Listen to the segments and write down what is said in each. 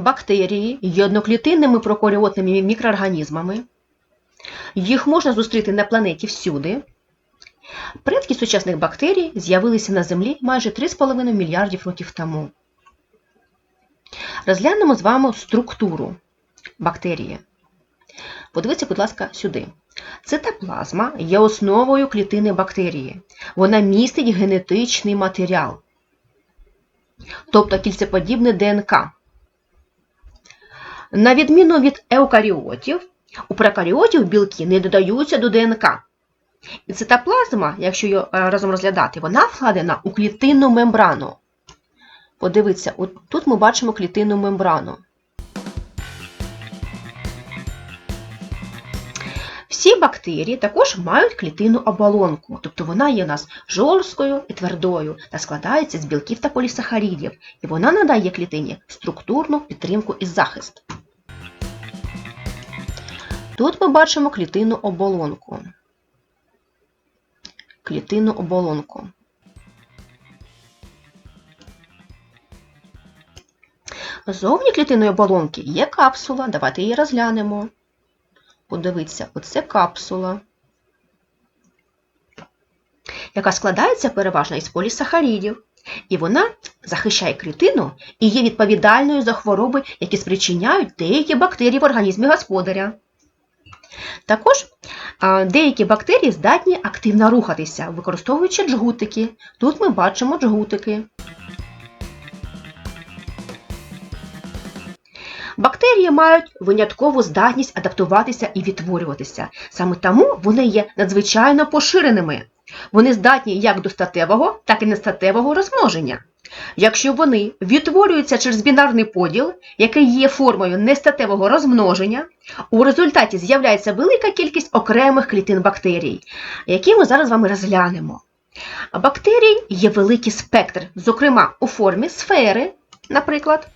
бактерії є одноклітинними прокаріотними мікроорганізмами. Їх можна зустріти на планеті всюди. Предки сучасних бактерій з'явилися на Землі майже 3,5 мільярдів років тому. Розглянемо з вами структуру бактерії. Подивіться, будь ласка, сюди. Цитоплазма є основою клітини бактерії. Вона містить генетичний матеріал, тобто кільцеподібне ДНК. На відміну від еукаріотів, у прокаріотів білки не додаються до ДНК. І цитоплазма, якщо її е, разом розглядати, вона вкладена у клітинну мембрану. Подивіться, от тут ми бачимо клітинну мембрану. Всі бактерії також мають клітинну оболонку, тобто вона є у нас жорсткою і твердою та складається з білків та полісахарідів, і вона надає клітині структурну підтримку і захист. Тут ми бачимо клітинну оболонку. Клітинну оболонку. Зовні клітинної оболонки є капсула. Давайте її розглянемо. Подивіться, оце капсула, яка складається переважно із полісахарідів. І вона захищає клітину і є відповідальною за хвороби, які спричиняють деякі бактерії в організмі господаря. Також деякі бактерії здатні активно рухатися, використовуючи джгутики. Тут ми бачимо джгутики. Бактерії мають виняткову здатність адаптуватися і відтворюватися. Саме тому вони є надзвичайно поширеними. Вони здатні як до статевого, так і нестатевого розмноження. Якщо вони відтворюються через бінарний поділ, який є формою нестатевого розмноження, у результаті з'являється велика кількість окремих клітин бактерій, які ми зараз з вами розглянемо. Бактерій є великий спектр, зокрема у формі сфери, наприклад.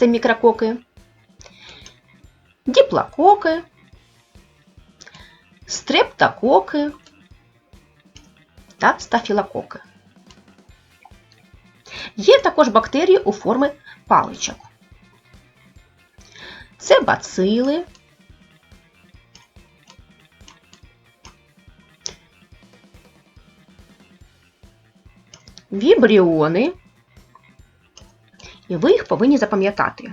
Це мікрококи, діплококи, стрептококи. Та стафілококи. Є також бактерії у формі паличок. Це бацили, вібріони, і ви їх повинні запам'ятати.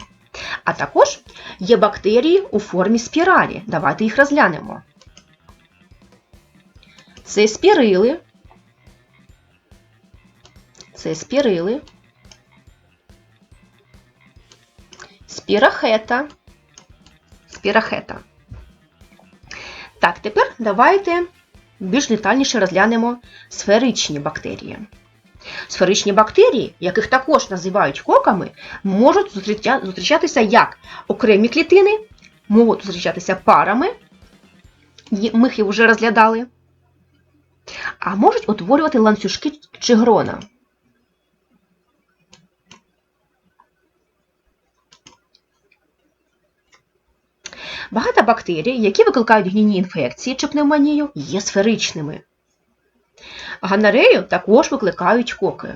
А також є бактерії у формі спіралі. Давайте їх розглянемо. Це спірили. Це спірили. Спірахета. Спірахета. Так, тепер давайте більш детальніше розглянемо сферичні бактерії. Сферичні бактерії, яких також називають коками, можуть зустрічатися як окремі клітини, можуть зустрічатися парами, ми їх вже розглядали, а можуть утворювати ланцюжки чи грона. Багато бактерій, які викликають гнійні інфекції чи пневмонію, є сферичними. Ганерею також викликають коки.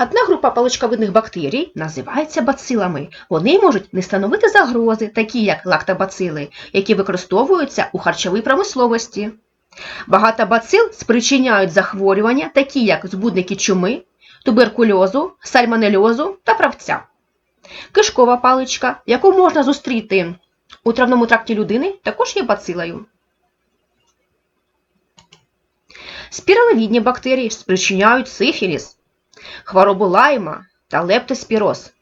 Одна група паличковидних бактерій називається бацилами. Вони можуть не становити загрози, такі як лактобацили, які використовуються у харчовій промисловості. Багато бацил спричиняють захворювання, такі як збудники чуми, туберкульозу, сальмонельозу та правця. Кишкова паличка, яку можна зустріти у травному тракті людини, також є бацилою. Спіралевідні бактерії спричиняють сифіліс, хворобу лайма та лептоспіроз.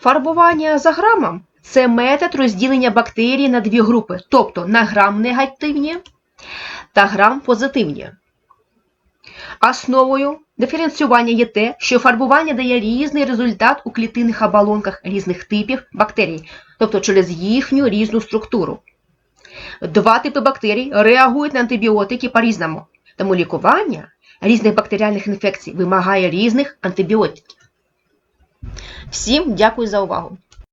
Фарбування за грамом це метод розділення бактерій на дві групи, тобто на грам негативні та грам позитивні. Основою диференціювання є те, що фарбування дає різний результат у клітинних оболонках різних типів бактерій, тобто через їхню різну структуру. Два типи бактерій реагують на антибіотики по-різному, тому лікування різних бактеріальних інфекцій вимагає різних антибіотиків. Всім дякую за увагу!